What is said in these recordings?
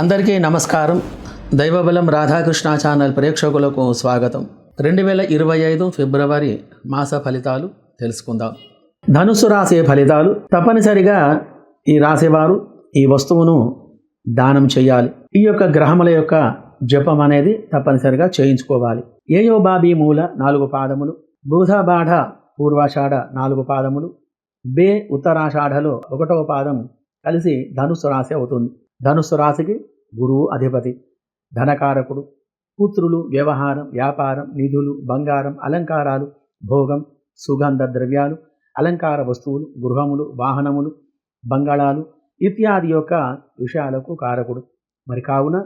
అందరికీ నమస్కారం. దైవబలం రాధాకృష్ణ ఛానల్ ప్రేక్షకులకు స్వాగతం. రెండు వేల ఇరవై ఐదు ఫిబ్రవరి మాస ఫలితాలు తెలుసుకుందాం. ధనుసు రాశి ఫలితాలు తప్పనిసరిగా ఈ రాసేవారు ఈ వస్తువును దానం చేయాలి. ఈ యొక్క గ్రహముల యొక్క జపం అనేది తప్పనిసరిగా చేయించుకోవాలి. ఏయో బాబీ మూల నాలుగు పాదములు బూధాబాఢ పూర్వాషాఢ నాలుగు పాదములు బే ఉత్తరాషాఢలో ఒకటవ పాదం కలిసి ధనుసు రాశి అవుతుంది. ధనుసు రాశికి గురువు అధిపతి ధనకారకుడు కూతురులు వ్యవహారం వ్యాపారం నిధులు బంగారం అలంకారాలు భోగం సుగంధ ద్రవ్యాలు అలంకార వస్తువులు గృహములు వాహనములు బంగాళాలు ఇత్యాది యొక్క విషయాలకు కారకుడు. మరి కావున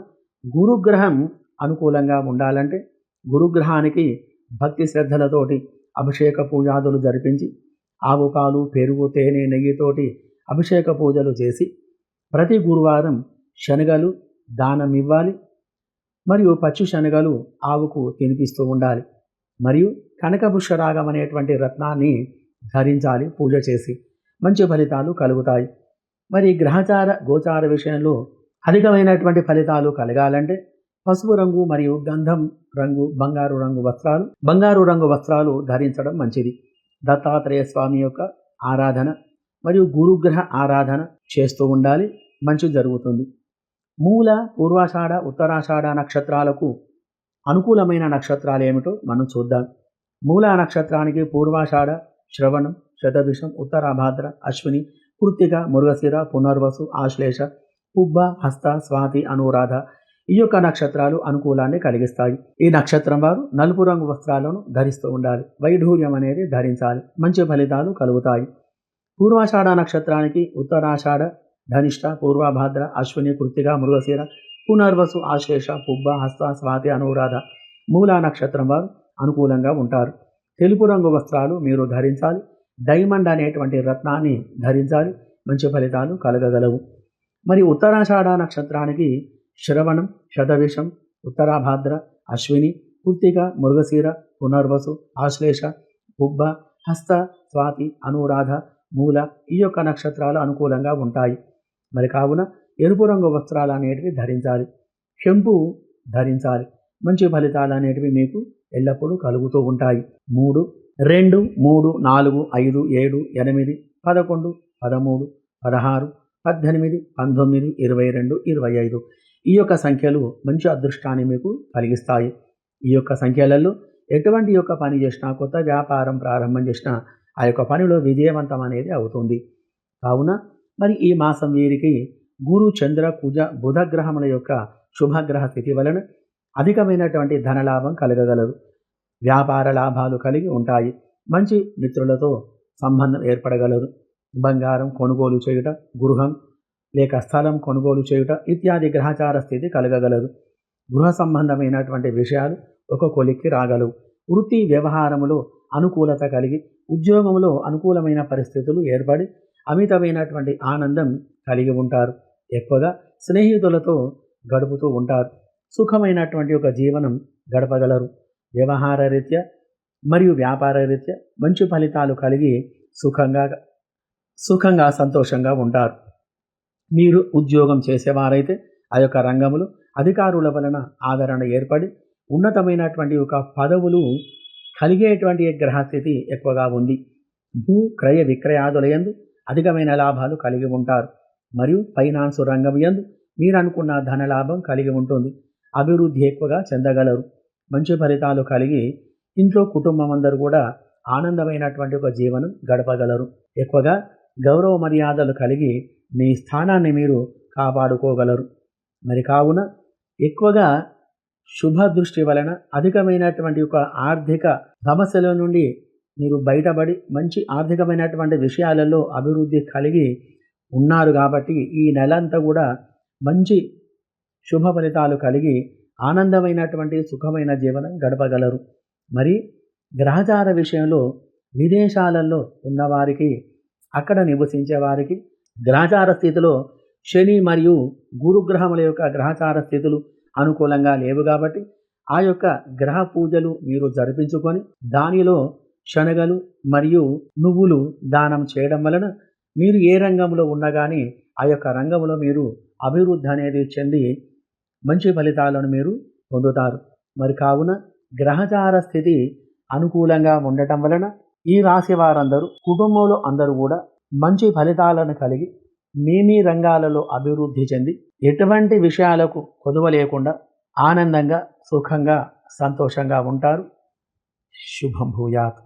గురుగ్రహం అనుకూలంగా ఉండాలంటే గురుగ్రహానికి భక్తి శ్రద్ధలతోటి అభిషేక పూజాదులు జరిపించి ఆవు పాలు పెరుగు తేనె నెయ్యితోటి అభిషేక పూజలు చేసి ప్రతి గురువారం శనగలు దానం ఇవ్వాలి మరియు పచ్చి శనగలు ఆవుకు తినిపిస్తూ ఉండాలి. మరియు కనకపుష్యరాగం అనేటువంటి రత్నాన్ని ధరించాలి పూజ చేసి మంచి ఫలితాలు కలుగుతాయి. మరి గ్రహచార గోచార విషయంలో అధికమైనటువంటి ఫలితాలు కలగాలంటే పసుపు రంగు మరియు గంధం రంగు బంగారు రంగు వస్త్రాలు బంగారు రంగు వస్త్రాలు ధరించడం మంచిది. దత్తాత్రేయ స్వామి యొక్క ఆరాధన మరియు గురుగ్రహ ఆరాధన చేస్తూ ఉండాలి. మంచి జరుగుతుంది. మూల పూర్వాషాఢ ఉత్తరాషాఢ నక్షత్రాలకు అనుకూలమైన నక్షత్రాలు ఏమిటో మనం చూద్దాం. మూల నక్షత్రానికి పూర్వాషాఢ శ్రవణం శతభిషం ఉత్తరాభాద్ర అశ్విని కృత్తిక మృగశిర పునర్వసు ఆశ్లేష పుబ్బ హస్త స్వాతి అనురాధ ఈ యొక్క నక్షత్రాలు అనుకూలాన్ని కలిగిస్తాయి. ఈ నక్షత్రం వారు నలుపు రంగు వస్త్రాలను ధరిస్తూ ఉండాలి. వైఢూర్యం అనేది ధరించాలి. మంచి ఫలితాలు కలుగుతాయి. పూర్వాషాఢ నక్షత్రానికి ఉత్తరాషాఢ ధనిష్ట పూర్వభాద్ర అశ్విని కృత్తిక మృగశీర పునర్వసు ఆశ్లేష పుబ్బ హస్త స్వాతి అనురాధ మూలా నక్షత్రం వారు అనుకూలంగా ఉంటారు. తెలుపు రంగు వస్త్రాలు మీరు ధరించాలి. డైమండ్ అనేటువంటి రత్నాన్ని ధరించాలి. మంచి ఫలితాలు కలగగలవు. మరి ఉత్తరాషాఢ నక్షత్రానికి శ్రవణం శతవిషం ఉత్తరాభాద్ర అశ్విని కృత్తిక మృగశీర పునర్వసు ఆశ్లేష పుబ్బ హస్త స్వాతి అనురాధ మూల ఈ యొక్క నక్షత్రాలు అనుకూలంగా ఉంటాయి. మరి కావున ఎరుపు రంగు వస్త్రాలు అనేటివి ధరించాలి. చెంపు ధరించాలి. మంచి ఫలితాలు అనేటివి మీకు ఎల్లప్పుడూ కలుగుతూ ఉంటాయి. మూడు రెండు మూడు నాలుగు ఐదు ఏడు ఎనిమిది పదకొండు పదమూడు పదహారు పద్దెనిమిది పంతొమ్మిది ఇరవై రెండు ఇరవై ఐదు. ఈ యొక్క సంఖ్యలు మంచి అదృష్టాన్ని మీకు కలిగిస్తాయి. ఈ యొక్క సంఖ్యలలో ఎటువంటి యొక్క పని చేసినా కొత్త వ్యాపారం ప్రారంభం చేసినా ఆ యొక్క పనిలో విజయవంతం అనేది అవుతుంది. కావున మరి ఈ మాసం వీరికి గురు చంద్ర కుజ బుధ గ్రహముల యొక్క శుభగ్రహ స్థితి వలన అధికమైనటువంటి ధనలాభం కలగగలదు. వ్యాపార లాభాలు కలిగి ఉంటాయి. మంచి మిత్రులతో సంబంధం ఏర్పడగలదు. బంగారం కొనుగోలు చేయుట గృహం లేక స్థలం కొనుగోలు చేయుట ఇత్యాది గ్రహచార స్థితి కలగగలదు. గృహ సంబంధమైనటువంటి విషయాలు ఒక కొలిక్కి రాగలవు. వృత్తి వ్యవహారములో అనుకూలత కలిగి ఉద్యోగంలో అనుకూలమైన పరిస్థితులు ఏర్పడి అమితమైనటువంటి ఆనందం కలిగి ఉంటారు. ఎక్కువగా స్నేహితులతో గడుపుతూ ఉంటారు. సుఖమైనటువంటి ఒక జీవనం గడపగలరు. వ్యవహార రీత్యా మరియు వ్యాపార రీత్యా మంచి ఫలితాలు కలిగి సుఖంగా సుఖంగా సంతోషంగా ఉంటారు. మీరు ఉద్యోగం చేసేవారైతే ఆ యొక్క రంగములు అధికారుల వలన ఆదరణ ఏర్పడి ఉన్నతమైనటువంటి ఒక పదవులు కలిగేటువంటి గ్రహస్థితి ఎక్కువగా ఉంది. భూ క్రయ విక్రయాదులయందు అధికమైన లాభాలు కలిగి ఉంటారు. మరియు ఫైనాన్స్ రంగం యందు మీరు అనుకున్న ధన లాభం కలిగి ఉంటుంది. అభివృద్ధి ఎక్కువగా చెందగలరు. మంచి ఫలితాలు కలిగి ఇంట్లో కుటుంబం అందరూ కూడా ఆనందమైనటువంటి ఒక జీవనం గడపగలరు. ఎక్కువగా గౌరవ మర్యాదలు కలిగి మీ స్థానాన్ని మీరు కాపాడుకోగలరు. మరి కావున ఎక్కువగా శుభ దృష్టి వలన అధికమైనటువంటి ఒక ఆర్థిక సమస్యల నుండి మీరు బయటపడి మంచి ఆర్థికమైనటువంటి విషయాలలో అభివృద్ధి కలిగి ఉన్నారు కాబట్టి ఈ నెలంతా కూడా మంచి శుభ ఫలితాలు కలిగి ఆనందమైనటువంటి సుఖమైన జీవనం గడపగలరు. మరి గ్రహచార విషయంలో విదేశాలలో ఉన్నవారికి అక్కడ నివసించే వారికి గ్రహచార స్థితిలో శని మరియు గురుగ్రహముల యొక్క గ్రహచార స్థితులు అనుకూలంగా లేవు కాబట్టి ఆ యొక్క గ్రహ పూజలు మీరు జరిపించుకొని దానిలో శనగలు మరియు నువ్వులు దానం చేయడం వలన మీరు ఏ రంగంలో ఉన్నా కానీ ఆ యొక్క రంగంలో మీరు అభివృద్ధి అనేది చెంది మంచి ఫలితాలను మీరు పొందుతారు. మరి కావున గ్రహచార స్థితి అనుకూలంగా ఉండటం వలన ఈ రాశి వారందరూ కుటుంబంలో అందరూ కూడా మంచి ఫలితాలను కలిగి మీ మీ రంగాలలో అభివృద్ధి చెంది ఎటువంటి విషయాలకు కొదువ లేకుండా ఆనందంగా సుఖంగా సంతోషంగా ఉంటారు. శుభం భూయాత్.